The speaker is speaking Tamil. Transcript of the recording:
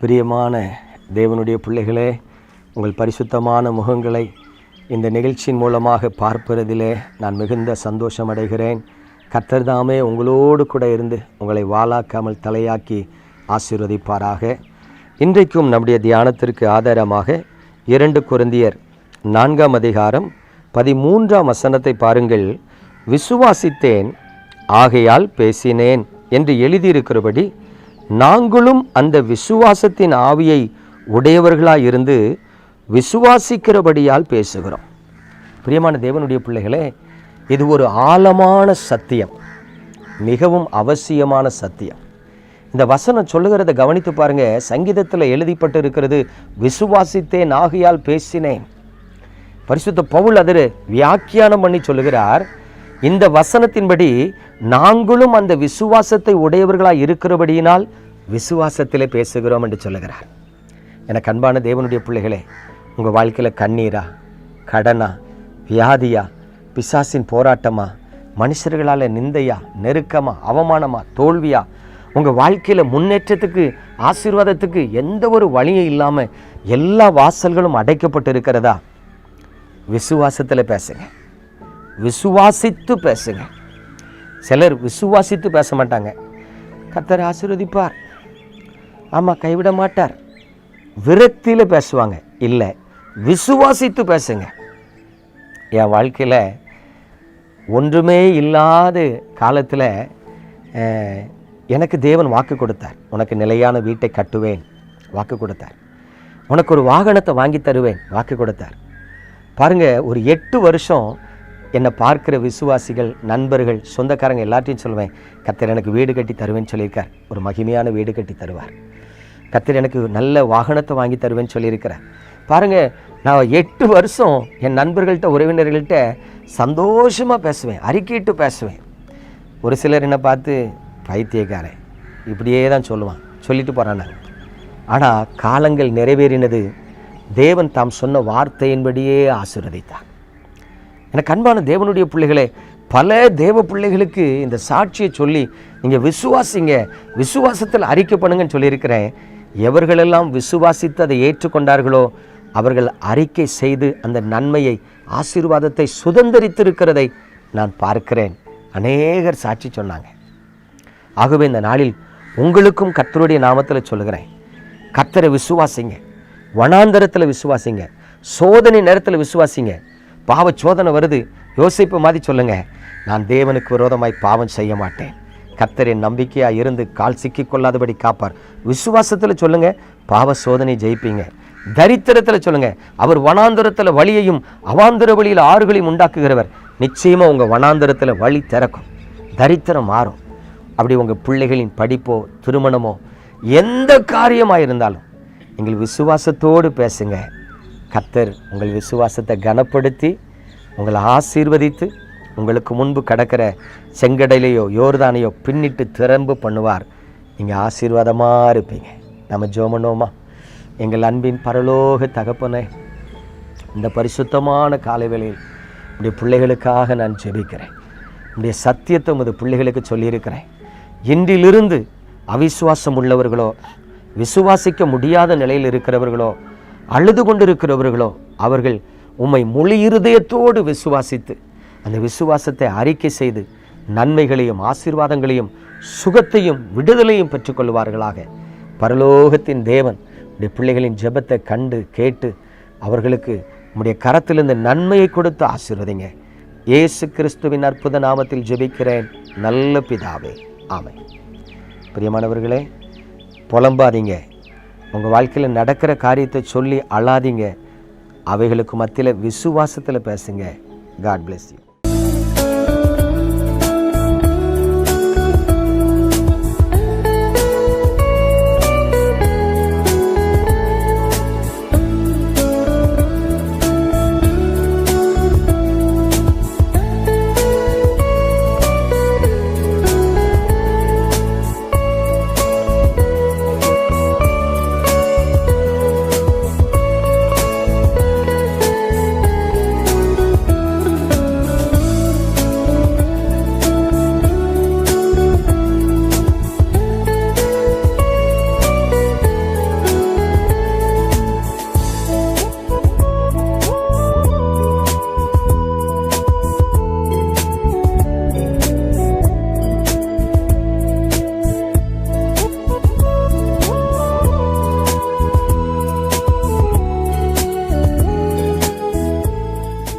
பிரியமான தேவனுடைய பிள்ளைகளே உங்கள் பரிசுத்தமான முகங்களை இந்த நிகழ்ச்சியின் மூலமாக பார்ப்பதிலே நான் மிகுந்த சந்தோஷம் அடைகிறேன் உங்களோடு கூட இருந்து உங்களை வாழாக்காமல் தலையாக்கி ஆசீர்வதிப்பாராக. இன்றைக்கும் நம்முடைய தியானத்திற்கு ஆதாரமாக இரண்டு குருந்தியர் நான்காம் அதிகாரம் பதிமூன்றாம் வசனத்தை பாருங்கள். விசுவாசித்தேன் ஆகையால் பேசினேன் என்று எழுதியிருக்கிறபடி நாங்களும் அந்த விசுவாசத்தின் ஆவியை உடையவர்களாக இருந்து விசுவாசிக்கிறபடியால் பேசுகிறோம். பிரியமான தேவனுடைய பிள்ளைகளே இது ஒரு ஆழமான சத்தியம் மிகவும் அவசியமான சத்தியம். இந்த வசனம் சொல்லுகிறத கவனித்து பாருங்க. சங்கீதத்தில் எழுதிப்பட்டு இருக்கிறது விசுவாசித்தேன் ஆகையால் பேசினேன். பரிசுத்த பவுல் அதில் வியாக்கியானம் பண்ணி சொல்லுகிறார். இந்த வசனத்தின்படி நாங்களும் அந்த விசுவாசத்தை உடையவர்களாக இருக்கிறபடியினால் விசுவாசத்திலே பேசுகிறோம் என்று சொல்லுகிறார். எனக்கு அன்பான தேவனுடைய பிள்ளைகளே உங்கள் வாழ்க்கையில் கண்ணீரா கடனா வியாதியா பிசாசின் போராட்டமா மனுஷர்களால் நிந்தையா நெருக்கமா அவமானமா தோல்வியா உங்கள் வாழ்க்கையில் முன்னேற்றத்துக்கு ஆசீர்வாதத்துக்கு எந்த ஒரு வழியும் இல்லாமல் எல்லா வாசல்களும் அடைக்கப்பட்டு இருக்கிறதா விசுவாசத்தில் பேசுங்க. விசுவாசித்து பேசுங்க. சிலர் விசுவாசித்து பேச மாட்டாங்க. கத்தர் ஆசீர்வதிப்பார். ஆமாம் கைவிட மாட்டார். விரக்தியில் பேசுவாங்க. இல்லை விசுவாசித்து பேசுங்க. என் வாழ்க்கையில் ஒன்றுமே இல்லாத காலத்தில் எனக்கு தேவன் வாக்கு கொடுத்தார். உனக்கு நிலையான வீட்டை கட்டுவேன். வாக்கு கொடுத்தார். உனக்கு ஒரு வாகனத்தை வாங்கி தருவேன். வாக்கு கொடுத்தார். பாருங்கள் ஒரு எட்டு வருஷம் என்னை பார்க்கிற விசுவாசிகள் நண்பர்கள் சொந்தக்காரங்க எல்லாத்தையும் சொல்லுவேன் கத்தர் எனக்கு வீடு கட்டி தருவேன்னு சொல்லியிருக்கார். ஒரு மகிமையான வீடு கட்டி தருவார். கத்தர் எனக்கு நல்ல வாகனத்தை வாங்கி தருவேன்னு சொல்லியிருக்கிறார். பாருங்க நான் எட்டு வருஷம் என் நண்பர்கள்ட்ட உறவினர்கள்ட்ட சந்தோஷமாக பேசுவேன் அறிக்கையிட்டு பேசுவேன். ஒரு சிலர் என்னை பார்த்து பைத்தியக்காரன். இப்படியே தான் சொல்லுவான். சொல்லிட்டு போகிறான் ஆனால் காலங்கள் நிறைவேறினது தேவன் தாம் சொன்ன வார்த்தையின்படியே ஆசீர்வதித்தான் எனக்கு அன்பான தேவனுடைய பிள்ளைகளே பல தேவ பிள்ளைகளுக்கு இந்த சாட்சியை சொல்லி நீங்கள் விசுவாசிங்க விசுவாசத்தில் அறிக்கை பண்ணுங்கன்னு சொல்லியிருக்கிறேன். எவர்களெல்லாம் விசுவாசித்து அதை ஏற்றுக்கொண்டார்களோ அவர்கள் அறிக்கை செய்து அந்த நன்மையை ஆசீர்வாதத்தை சுதந்திரித்திருக்கிறதை நான் பார்க்கிறேன். அநேகர் சாட்சி சொன்னாங்க. ஆகவே இந்த நாளில் உங்களுக்கும் கத்தருடைய நாமத்தில் சொல்லுகிறேன். கத்தரை விசுவாசிங்க. வனாந்தரத்தில் விசுவாசிங்க. சோதனை நேரத்தில் விசுவாசிங்க. பாவ சோதனை வருது. யோசிப்பு மாதிரி சொல்லுங்க. நான் தேவனுக்கு விரோதமாய் பாவம் செய்ய மாட்டேன். கத்தரின் நம்பிக்கையாக இருந்து கால் சிக்கிக்கொள்ளாதபடி காப்பார். விசுவாசத்தில் சொல்லுங்கள் பாவ சோதனை ஜெயிப்பீங்க. தரித்திரத்தில் சொல்லுங்கள் அவர் வனாந்தரத்தில் வழியையும் அவாந்தர வழியில் ஆறுகளையும் உண்டாக்குகிறவர். நிச்சயமாக உங்கள் வனாந்தரத்தில் வழி திறக்கும். தரித்திரம் மாறும். அப்படி உங்கள் பிள்ளைகளின் படிப்போ திருமணமோ எந்த காரியமாக இருந்தாலும் எங்கள் விசுவாசத்தோடு பேசுங்கள் கத்தர் உங்கள் விசுவாசத்தை கனப்படுத்தி உங்களை ஆசீர்வதித்து உங்களுக்கு முன்பு கடக்கிற செங்கடலையோ யோர்தானையோ பின்னிட்டு திறம்பு பண்ணுவார். நீங்கள் ஆசீர்வாதமாக இருப்பீங்க. நம்ம ஜோமனோமா எங்கள் அன்பின் பரலோக தகப்பனே இந்த பரிசுத்தமான காலை வேளையில் உடைய பிள்ளைகளுக்காக நான் ஜெபிக்கிறேன். உடைய சத்தியத்தை உமது பிள்ளைகளுக்கு சொல்லியிருக்கிறேன். இன்றிலிருந்து அவிசுவாசம் உள்ளவர்களோ விசுவாசிக்க முடியாத நிலையில் இருக்கிறவர்களோ அழுது கொண்டிருக்கிறவர்களோ அவர்கள் உம்மை முழு இருதயத்தோடு விசுவாசித்து அந்த விசுவாசத்தை அறிக்கை செய்து நன்மைகளையும் ஆசீர்வாதங்களையும் சுகத்தையும் விடுதலையும் பெற்றுக்கொள்வார்களாக. பரலோகத்தின் தேவன் உடைய பிள்ளைகளின் ஜெபத்தை கண்டு கேட்டு அவர்களுக்கு உம்முடைய கரத்திலிருந்து நன்மையை கொடுத்து ஆசீர்வதிங்க. இயேசு கிறிஸ்துவின் அற்புத நாமத்தில் ஜெபிக்கிறேன். நல்ல பிதாவே. ஆமை பிரியமானவர்களே புலம்பாதீங்க. உங்கள் வாழ்க்கையில் நடக்கிற காரியத்தை சொல்லி அழாதீங்க. அவைகளுக்கு மத்தியில் விசுவாசத்தில் பேசுங்க. God bless you